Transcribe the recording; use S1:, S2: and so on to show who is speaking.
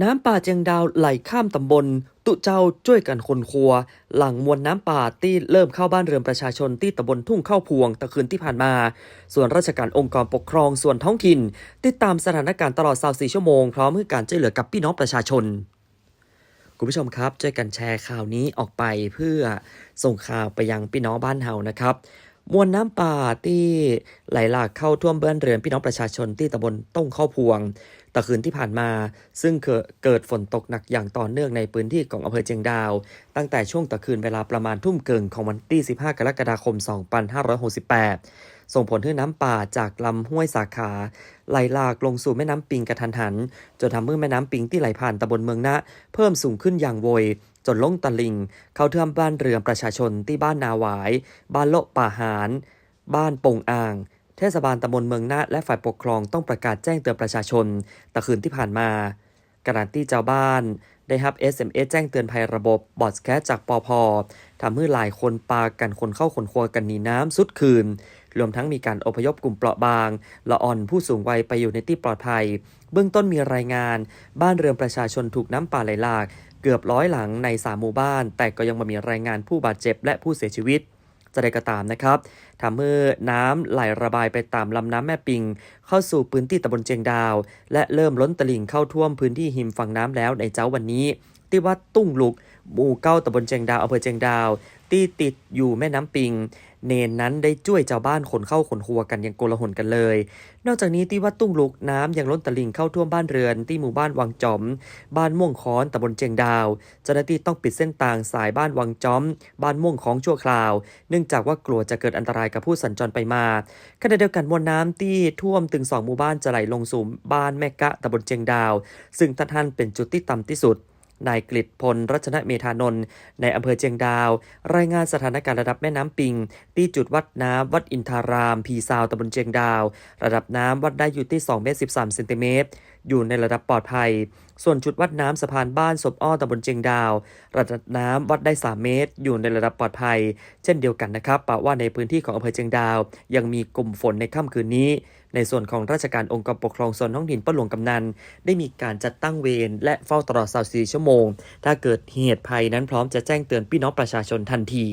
S1: น้ำป่าเจียงดาวไหลข้ามตำบล ตุเจ้าช่วยกันคนครัว หลังมวลน้ำป่าที่เริ่มเข้าบ้านเรือนประชาชนที่ตำบลทุ่งเข้าพวงตะคืนที่ผ่านมา ส่วนราชการองค์กรปกครองส่วนท้องถิ่น ติดตามสถานการณ์ตลอด 24 ชั่วโมง พร้อมให้การช่วยเหลือกับพี่น้องประชาชน คุณผู้ชมครับช่วยกันแชร์ข่าวนี้ออกไปเพื่อส่งข่าวไปยังพี่น้องบ้านเฮานะครับ มวลน้ำป่าที่ไหลหลากเข้าท่วมบ้านเรือนพี่น้องประชาชนที่ตำบลต้งข้าพวงตะคืนที่ผ่านมา ซึ่งเกิดฝนตกหนักอย่างต่อเนื่องในพื้นที่ของอำเภอเจียงดาว ตั้งแต่ช่วงตะคืนเวลาประมาณทุ่มเกิงของวันที่ 15 กรกฎาคม 2568 ส่งผลให้น้ำป่าจากลำห้วยสาขา ไหลหลากลงสู่แม่น้ำปิงกระทันหัน จนทำให้แม่น้ำปิงที่ไหลผ่านตำบลเมืองนะเพิ่มสูงขึ้นอย่างโวย จนล้งตะลิง เข้าท่วมบ้านเรือนประชาชนที่บ้านนาหวาย บ้านโละป่าหารบ้านปงอ่างเทศบาลตำบลเมืองนาและฝ่ายปกครองต้องประกาศแจ้งเตือนประชาชนตะคืนที่ผ่านมาขณะที่เจ้าบ้าน ได้รับ SMS แจ้งเตือนภัยระบบบอดแคสจากปอพอทำให้หลายคนปากันคนเข้าคนครัวกันหนีน้ำสุดคืน รวมทั้งมีการอพยพกลุ่มเปราะบาง ละอ่อนผู้สูงวัยไปอยู่ในที่ปลอดภัย เบื้องต้นมีรายงาน บ้านเรือนประชาชนถูกน้ำป่าไหลหลาก เกือบร้อยหลังในสามหมู่บ้าน แต่ก็ยังไม่มีรายงานผู้บาดเจ็บและผู้เสียชีวิตจะได้ก็ตามนะครับทำให้น้ำไหลระบายไปตามลำน้ำแม่ปิง เข้าสู่พื้นที่ตำบลเจียงดาว และเริ่มล้นตลิ่งเข้าท่วมพื้นที่หิมฝั่งน้ำแล้วในเจ้าวันนี้ ที่วัดตุ้งลุกหมู่เก้าตำบลเจียงดาวอำเภอเจียงดาว ที่ติดอยู่แม่น้ำปิง เนนนั้นได้ช่วยชาวบ้านขนเข้าขนครัวกันอย่างโกลาหลกันเลย นอกจากนี้ที่วัดตุ้งลุกน้ำยังล้นตลิ่งเข้าท่วมบ้านเรือน ที่หมู่บ้านวังจอม บ้านม่วงค้อนตำบลเจียงดาว เจ้าหน้าที่ต้องปิดเส้นทางสายบ้านวังจอม บ้านม่วงของชั่วคราว เนื่องจากว่ากลัวจะเกิดอันตรายกับผู้สัญจรไปมาขณะเดียวกันมวลน้ำที่ท่วมถึงสองหมู่บ้านจะไหลลงสู่บ้านแม่กะตำบลเจียงดาว ซึ่งท่านเป็นจุดที่ต่ำที่สุด นายกฤษพลรัชนเมธานนท์ในอำเภอเจียงดาว รายงานสถานการณ์ระดับแม่น้ำปิง ที่จุดวัดน้ำวัดอินทาราม พีซาวตำบลเจียงดาว ระดับน้ำวัดได้อยู่ที่2เมตร13เซนติเมตรอยู่ในระดับปลอดภัย ส่วนจุดวัดน้ำสะพานบ้านศพอ้อตำบลเจียงดาว ระดับน้ำวัดได้ 3 เมตร อยู่ในระดับปลอดภัย เช่นเดียวกันนะครับปะว่าในพื้นที่ของอำเภอเจียงดาว ยังมีกลุ่มฝนในค่ำคืนนี้ ในส่วนของราชการองค์กรปกครองส่วนท้องถิ่นป้าหลวงกำนัน ได้มีการจัดตั้งเวรและเฝ้าตลอด 24 ชั่วโมง ถ้าเกิดเหตุภัยนั้นพร้อมจะแจ้งเตือนพี่น้องประชาชนทันที